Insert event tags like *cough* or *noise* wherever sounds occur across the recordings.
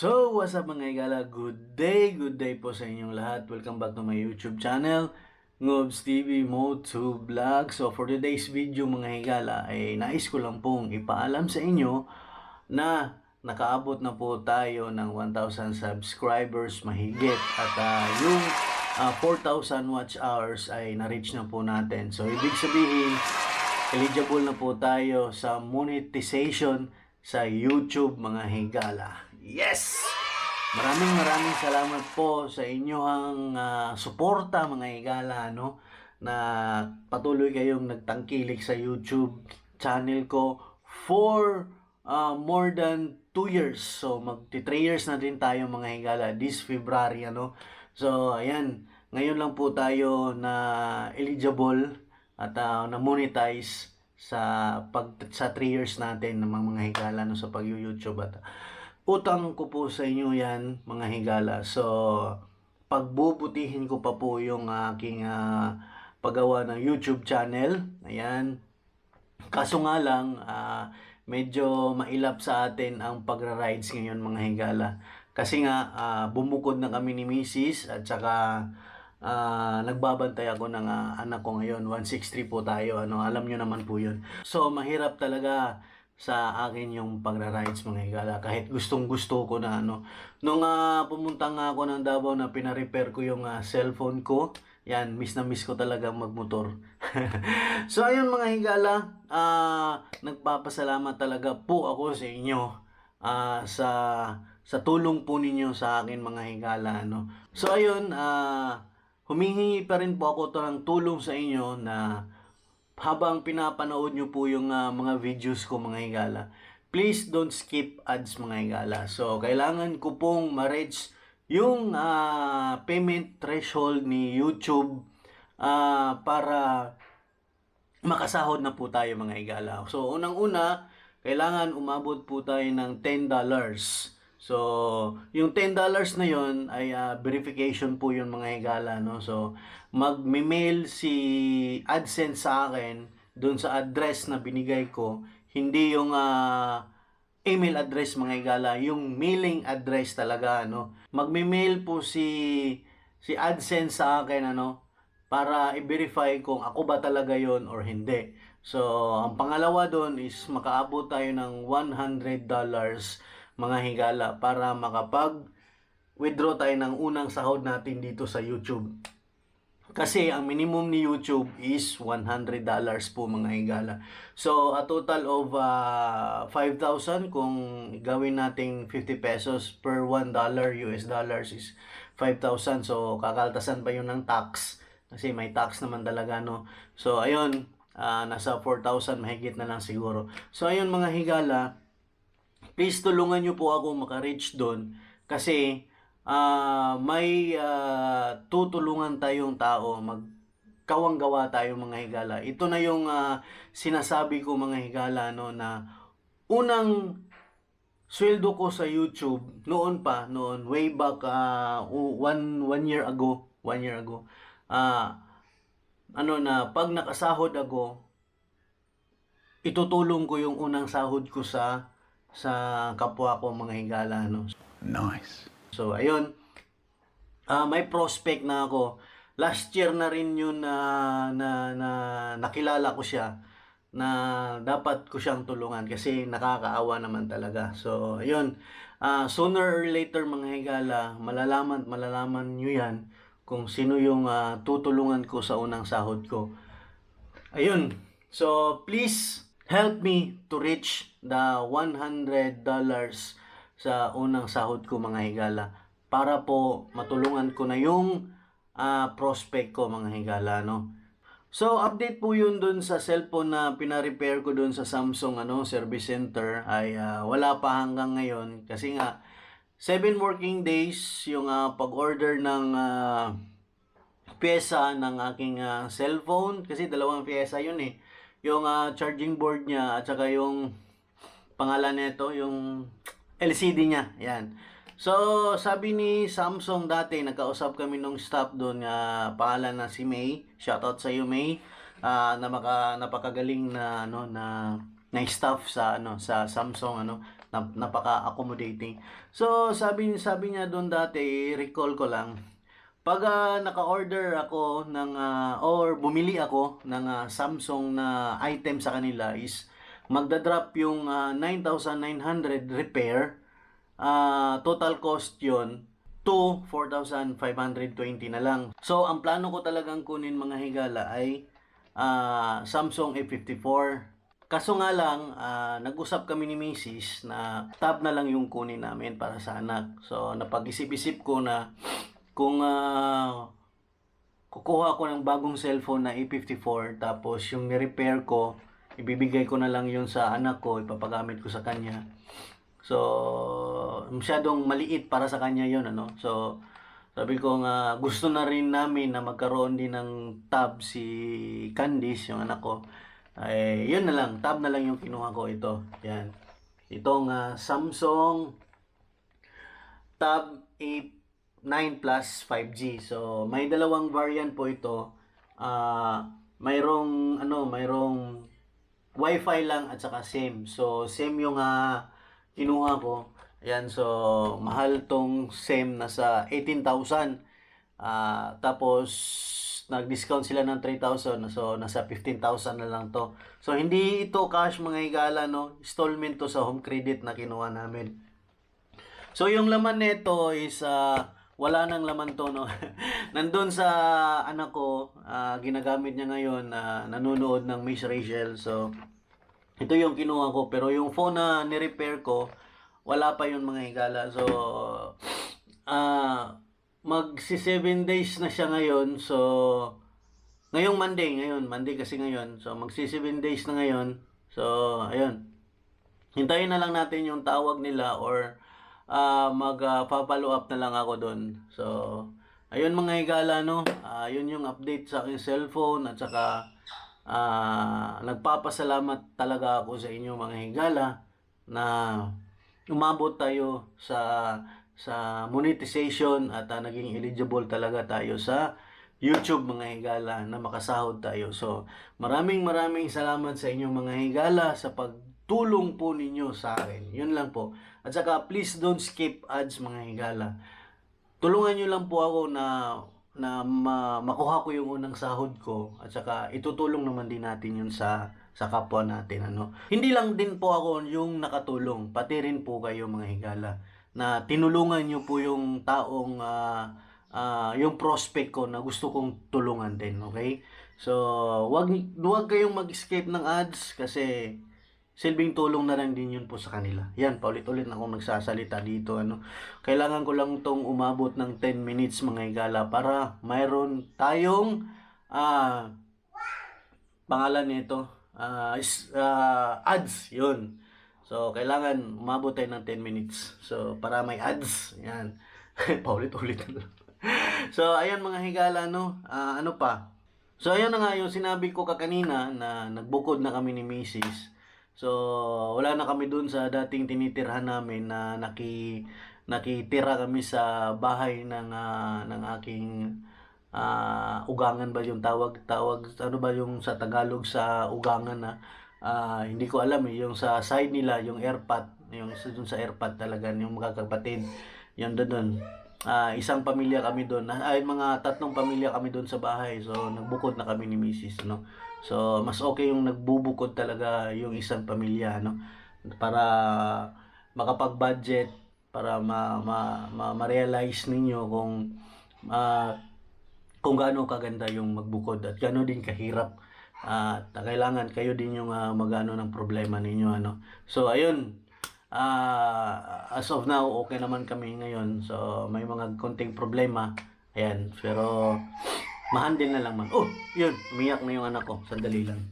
So, what's up mga igala? Good day, good day po sa inyong lahat. Welcome back to my YouTube channel, Ngobs TV Mo2 Vlog. So, for today's video mga higala, ay nais ko lang pong ipaalam sa inyo na nakaabot na po tayo ng 1,000 subscribers mahigit at ah, yung ah, 4,000 watch hours ay na-reach na po natin. So, ibig sabihin, eligible na po tayo sa monetization sa YouTube mga higala. Yes! Maraming maraming salamat po sa inyong ah, suporta mga higala no na patuloy kayong nagtangkilik sa YouTube channel ko for ah, more than 2 years. So magti 3 years na din tayo mga higala this February ano. So ayan, ngayon lang po tayo na eligible at ah, na monetize sa pag sa 3 years natin ng mga, mga higala no, sa pag YouTube at utang ko po sa inyo yan mga higala. So pagbubutihin ko pa po yung aking ah, paggawa ng YouTube channel. Ayan. Kaso nga lang, ah, medyo mailap sa atin ang pagra-rides ngayon mga higala. Kasi nga, ah, bumukod na kami ni Mrs. at saka ah, nagbabantay ako ng ah, anak ko ngayon. 163 po tayo. Ano, alam nyo naman po yun. So, mahirap talaga sa akin yung pagra-rides mga higala. Kahit gustong gusto ko na ano. Nung ah, pumunta nga ako ng Davao na pina-repair ko yung ah, cellphone ko, yan, miss na miss ko talaga magmotor. *laughs* so ayun mga higala, ah, nagpapasalamat talaga po ako sa inyo ah, sa sa tulong po ninyo sa akin mga higala no. So ayun, ah, humihingi pa rin po ako to ng tulong sa inyo na habang pinapanood nyo po yung ah, mga videos ko mga higala, please don't skip ads mga higala. So, kailangan ko pong ma-reach yung ah, payment threshold ni YouTube ah, para makasahod na po tayo mga higala. So, unang-una, kailangan umabot po tayo ng $10. So, yung $10 na yon ay ah, verification po yun mga higala, no? So, magme-mail si AdSense sa akin doon sa address na binigay ko, hindi yung ah, email address mga higala, yung mailing address talaga, no? Magme-mail po si si AdSense sa akin, ano? para i-verify kung ako ba talaga yon or hindi. So, ang pangalawa doon is makaabot tayo ng $100 mga higala para makapag withdraw tayo ng unang sahod natin dito sa YouTube. Kasi ang minimum ni YouTube is $100 po mga higala. So, a total of ah, 5,000 kung gawin nating 50 pesos per 1 dollar US dollars is 5,000. So, kakaltasan pa yun ng tax. Kasi may tax naman talaga, no? So, ayun, ah, nasa 4,000 mahigit na lang siguro. So, ayun mga higala, please tulungan nyo po ako maka-reach doon. Kasi, ah, may ah, tutulungan tayong tao, mag kawang gawa tayo mga higala. Ito na yung ah, sinasabi ko mga higala, no, na unang sweldo ko sa YouTube noon pa, noon, way back ah, one, one year ago, one year ago, ah, ano na, pag nakasahod ako, itutulong ko yung unang sahod ko sa sa kapwa ko mga higala, no. Nice. So, ayun. Ah, may prospect na ako. Last year na rin yun na, na, na nakilala ko siya na dapat ko siyang tulungan kasi nakakaawa naman talaga. So, ayun. Ah, sooner or later mga higala, malalaman, malalaman nyo yan kung sino yung ah, tutulungan ko sa unang sahod ko. Ayun. So, please help me to reach the $100 sa unang sahod ko mga higala para po matulungan ko na yung ah, prospect ko mga higala no. So update po yun dun sa cellphone na pina-repair ko dun sa Samsung ano service center ay ah, wala pa hanggang ngayon kasi nga 7 working days yung ah, pag-order ng ah, pyesa ng aking ah, cellphone kasi dalawang pyesa yun eh. Yung ah, charging board niya at saka yung pangalan nito, yung LCD niya. Yan. So, sabi ni Samsung dati, nagkausap kami nung staff doon, nga pangalan na si May. Shoutout sa iyo, May. Ah, na maka, napakagaling na, ano, na na staff sa ano sa Samsung ano nap- napaka-accommodating. So sabi sabi niya doon dati, recall ko lang, pag ah, naka-order ako ng ah, or bumili ako ng ah, Samsung na item sa kanila is magda-drop yung ah, 9,900 repair. Ah, total cost 'yon to 4,520 na lang. So ang plano ko talagang kunin mga higala ay ah, Samsung A54. Kaso nga lang, ah, nag-usap kami ni Mrs. na tab na lang yung kunin namin para sa anak. So, napag-isip-isip ko na kung ah, kukuha ko ng bagong cellphone na A54 tapos yung ni-repair ko, ibibigay ko na lang yun sa anak ko, ipapagamit ko sa kanya. So, masyadong maliit para sa kanya yun, ano. So, sabi ko nga, gusto na rin namin na magkaroon din ng tab si Candice, yung anak ko. Ay, yun na lang, tab na lang yung kinuha ko ito. Yan. Itong ah, Samsung Tab A9 Plus 5G. So, may dalawang variant po ito. Ah, mayroong ano, mayroong Wi-Fi lang at saka SIM. So, SIM yung ah, kinuha ko. Ayan, so mahal tong SIM nasa 18,000. Ah, tapos nag-discount sila ng 3,000. So, nasa 15,000 na lang to. So, hindi ito cash mga higala, no? Installment to sa home credit na kinuha namin. So, yung laman nito is ah, wala nang laman to, no? *laughs* Nandun sa anak ko, ah, ginagamit niya ngayon na nanonood ng Miss Rachel. So, ito yung kinuha ko. Pero yung phone na ni-repair ko, wala pa yun mga higala. So, ah, magsi 7 days na siya ngayon. So, ngayong Monday, ngayon, Monday kasi ngayon. So, magsi 7 days na ngayon. So, ayun. Hintayin na lang natin yung tawag nila or ah mag-follow up na lang ako doon. So, ayun mga higala, no? Ah, yun yung update sa aking cellphone at saka ah nagpapasalamat talaga ako sa inyo mga higala na umabot tayo sa sa monetization at ah, naging eligible talaga tayo sa YouTube mga higala na makasahod tayo. So, maraming maraming salamat sa inyo mga higala sa pagtulong po ninyo sa akin. Yun lang po. At saka please don't skip ads mga higala. Tulungan nyo lang po ako na na ma- makuha ko yung unang sahod ko at saka itutulong naman din natin yun sa sa kapwa natin ano. Hindi lang din po ako yung nakatulong, pati rin po kayo mga higala na tinulungan nyo po yung taong ah, ah, yung prospect ko na gusto kong tulungan din, okay? So, wag wag kayong mag-escape ng ads kasi silbing tulong na lang din yun po sa kanila. Yan, paulit-ulit na akong nagsasalita dito. Ano. Kailangan ko lang tong umabot ng 10 minutes mga higala para mayroon tayong ah pangalan nito ah is, ah, ads yun. So, kailangan umabot tayo ng 10 minutes. So, para may ads. Yan. *laughs* paulit-ulit na lang. so, ayan mga higala, no? Ah, ano pa? So, ayan na nga yung sinabi ko kakanina na nagbukod na kami ni Mrs. So, wala na kami dun sa dating tinitirhan namin na naki nakitira kami sa bahay ng ah, ng aking ah, ugangan ba yung tawag tawag ano ba yung sa Tagalog sa ugangan na ah, hindi ko alam eh, yung sa side nila yung airpot yung dun sa airpot talaga yung magkakapatid yung doon doon Ah, isang pamilya kami doon. Ay mga tatlong pamilya kami doon sa bahay. So nagbukod na kami ni Mrs. no? So mas okay yung nagbubukod talaga yung isang pamilya no? Para makapag-budget para ma, ma, ma, ma-realize ninyo kung ah, kung gaano kaganda yung magbukod at gaano din kahirap. At kailangan kayo din yung ah, magano ng problema ninyo ano? So ayun Ah, as of now, okay naman kami ngayon. So, may mga konting problema. Ayan, pero mahandle na lang man. Oh, yun, umiyak na yung anak ko. Sandali lang.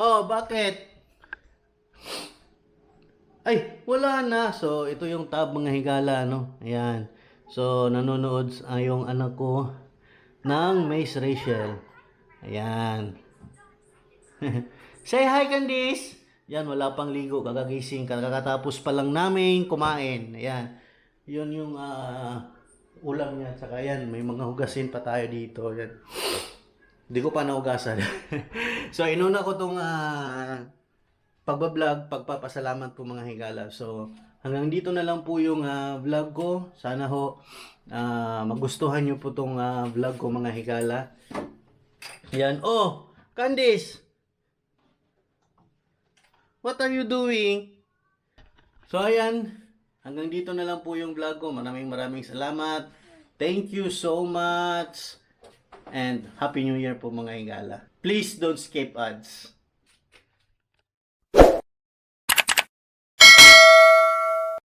Oh, bakit? Ay, wala na. So, ito yung tab mga higala, no? Ayan. So, nanonood ah, yung anak ko ng Miss Rachel. Ayan. *laughs* Say hi, Candice! Yan, wala pang ligo, kagagising, kakatapos pa lang namin kumain. Ayan. Yun yung ah, ulam niya. Tsaka yan, may mga hugasin pa tayo dito. Yan. Hindi ko pa naugasan. *laughs* so, inuna ko tong ah, pagbablog, pagpapasalamat po mga higala. So, hanggang dito na lang po yung ah, vlog ko. Sana ho ah, magustuhan nyo po tong ah, vlog ko mga higala. Yan. Oh, Candice! What are you doing? So, ayan. Hanggang dito na lang po yung vlog ko. Maraming maraming salamat. Thank you so much. And Happy New Year po mga higala. Please don't skip ads.